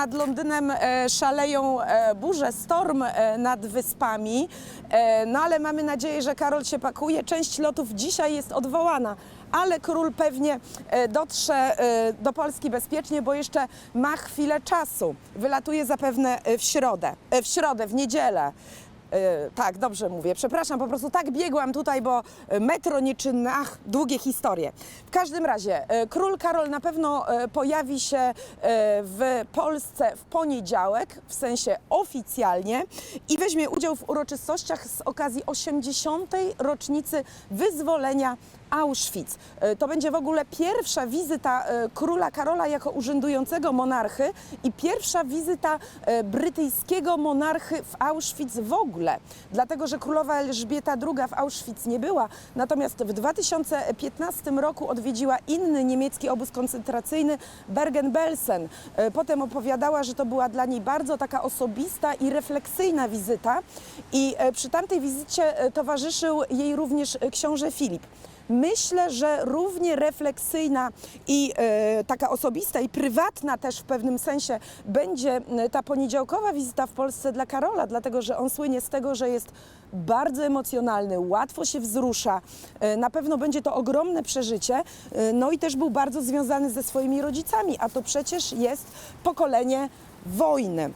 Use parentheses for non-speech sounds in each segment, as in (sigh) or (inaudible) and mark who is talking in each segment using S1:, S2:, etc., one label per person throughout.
S1: nad Londynem e, szaleją e, burze, storm e, nad wyspami, no ale mamy nadzieję, że Karol się pakuje. Część lotów dzisiaj jest odwołana. Ale król pewnie dotrze do Polski bezpiecznie, bo jeszcze ma chwilę czasu. Wylatuje zapewne w środę, w środę, w niedzielę. E, tak, dobrze mówię. Przepraszam, po prostu tak biegłam tutaj, bo e, metro nieczynne, ach, długie historie. W każdym razie, e, król Karol na pewno pojawi się w Polsce w poniedziałek, w sensie oficjalnie, i weźmie udział w uroczystościach z okazji 80. rocznicy wyzwolenia Auschwitz. To będzie w ogóle pierwsza wizyta króla Karola jako urzędującego monarchy i pierwsza wizyta brytyjskiego monarchy w Auschwitz w ogóle. Dlatego, że królowa Elżbieta II w Auschwitz nie była, natomiast w 2015 roku odwiedziła inny niemiecki obóz koncentracyjny Bergen-Belsen. E, Potem opowiadała, że to była dla niej bardzo taka osobista i refleksyjna wizyta i e, przy tamtej wizycie e, towarzyszył jej również książę Filip. Myślę, że równie refleksyjna i e, taka osobista i prywatna też w pewnym sensie będzie e, ta poniedziałkowa wizyta w Polsce dla Karola, dlatego że on słynie z tego, że jest bardzo emocjonalny, łatwo się wzrusza. E, na pewno będzie to ogromne przeżycie. No i też był bardzo związany ze swoimi rodzicami, a to przecież jest pokolenie wojny.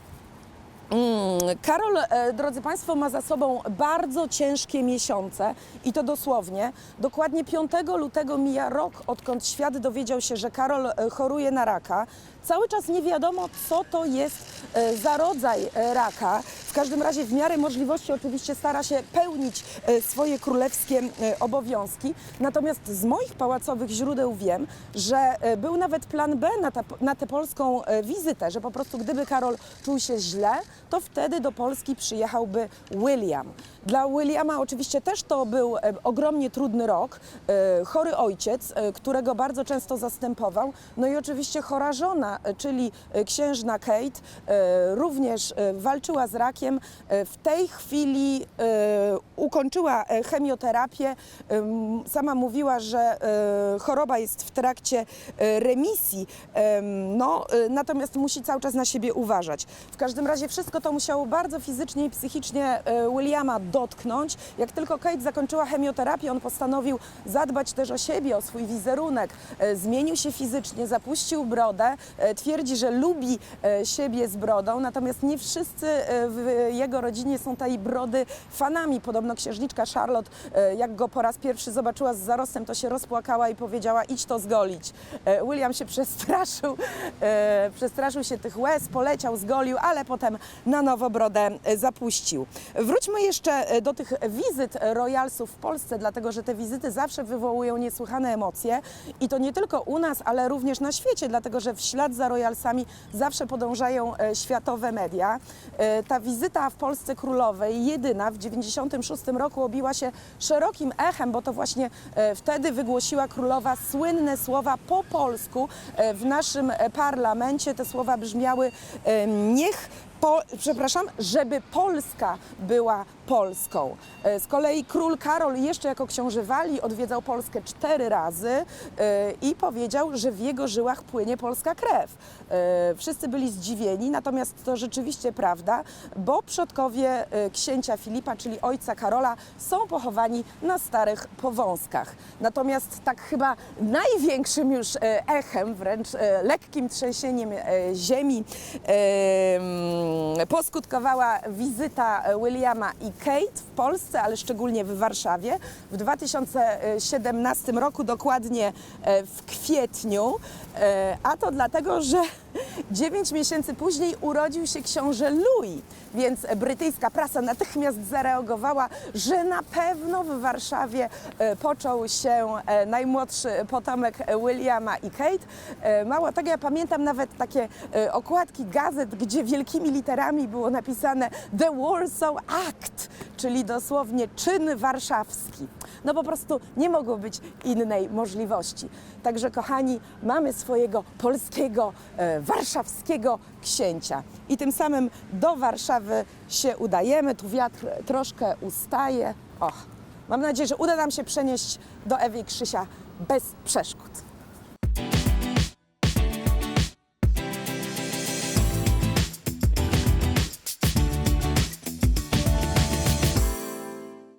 S1: Mm, Karol, e, drodzy Państwo, ma za sobą bardzo ciężkie miesiące i to dosłownie. Dokładnie 5 lutego mija rok, odkąd świat dowiedział się, że Karol e, choruje na raka. Cały czas nie wiadomo, co to jest za rodzaj e, raka. W każdym razie w miarę możliwości oczywiście stara się pełnić e, swoje królewskie e, obowiązki. Natomiast z moich pałacowych źródeł wiem, że e, był nawet plan B na, ta, na tę polską e, wizytę, że po prostu gdyby Karol czuł się źle, to wtedy do Polski przyjechałby William. Dla Williama oczywiście też to był e, ogromnie trudny rok. E, Chory ojciec, e, którego bardzo często zastępował, no i oczywiście chora żona, e, czyli e, księżna Kate, e, również e, walczyła z rakiem. E, W tej chwili e, ukończyła e, chemioterapię. Em, Sama mówiła, że e, choroba jest w trakcie e, remisji, Em, no, e, natomiast musi cały czas na siebie uważać. W każdym razie wszystko to musiało bardzo fizycznie i psychicznie e, Williama dotknąć. Jak tylko Kate zakończyła chemioterapię, on postanowił zadbać też o siebie, o swój wizerunek. E, Zmienił się fizycznie, zapuścił brodę, e, twierdzi, że lubi e, siebie z brodą, natomiast nie wszyscy e, w jego rodzinie są tej brody fanami. Podobno księżniczka Charlotte, e, jak go po raz pierwszy zobaczyła z zarostem, to się rozpłakała i powiedziała idź to zgolić. E, William się (laughs) przestraszył, przestraszył się tych łez, poleciał, zgolił, ale potem na nowo brodę zapuścił. Wróćmy jeszcze do tych wizyt royalsów w Polsce, dlatego że te wizyty zawsze wywołują niesłychane emocje i to nie tylko u nas, ale również na świecie, dlatego że w ślad za royalsami zawsze podążają światowe media. E, Ta wizyta w Polsce królowej, jedyna w 96 roku obiła się szerokim echem, bo to właśnie e, wtedy wygłosiła królowa słynne słowa po polsku e, w naszym parlamencie. Te słowa brzmiały niech po, przepraszam, żeby Polska była Polską. Z kolei król Karol jeszcze jako książę Walii odwiedzał Polskę cztery razy i powiedział, że w jego żyłach płynie polska krew. Wszyscy byli zdziwieni, natomiast to rzeczywiście prawda, bo przodkowie e, księcia Filipa, czyli ojca Karola, są pochowani na starych powązkach. Natomiast tak chyba największym już e, echem, wręcz e, lekkim trzęsieniem ziemi em, poskutkowała wizyta Williama i Kate w Polsce, ale szczególnie w Warszawie w 2017 roku, dokładnie w kwietniu. A to dlatego, że (laughs) 9 miesięcy później urodził się książę Louis, więc brytyjska prasa natychmiast zareagowała, że na pewno w Warszawie e, począł się e, najmłodszy potomek Williama i Kate. E, Mało tego, ja pamiętam nawet takie okładki gazet, gdzie wielkimi literami było napisane The Warsaw Act, czyli dosłownie czyn warszawski. No po prostu nie mogło być innej możliwości. Także kochani, mamy swojego polskiego, warszawskiego księcia. I tym samym do Warszawy się udajemy. Tu wiatr troszkę ustaje. Och, mam nadzieję, że uda nam się przenieść do Ewy i Krzysia bez przeszkód.